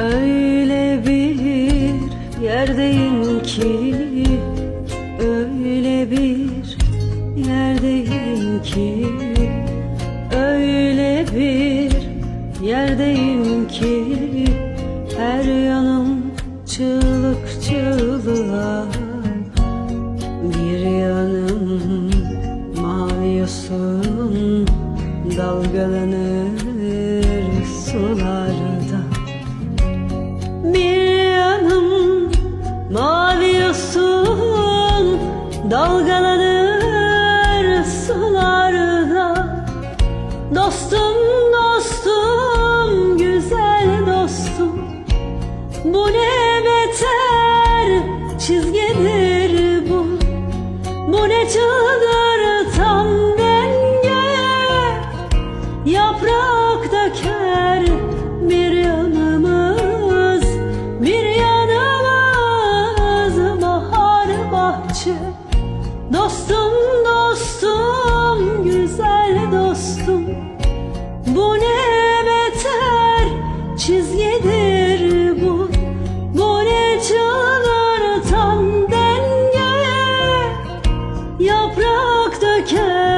Öyle bir yerdeyim ki Öyle bir yerdeyim ki Öyle bir yerdeyim ki Her yanım çığlık çığlığa Bir yanım mavi yosun Dalgalanır sularda Dalgalanır sularda. Dostum dostum güzel dostum. Bu ne beter çizgidir bu. Bu ne çıldır tam denge. Yaprak döker bir yanımız Bir yanımız bahar bahçe. Dostum dostum güzel dostum. Bu ne beter çizgidir bu. Bu ne çıldırtan denge. Yaprak döker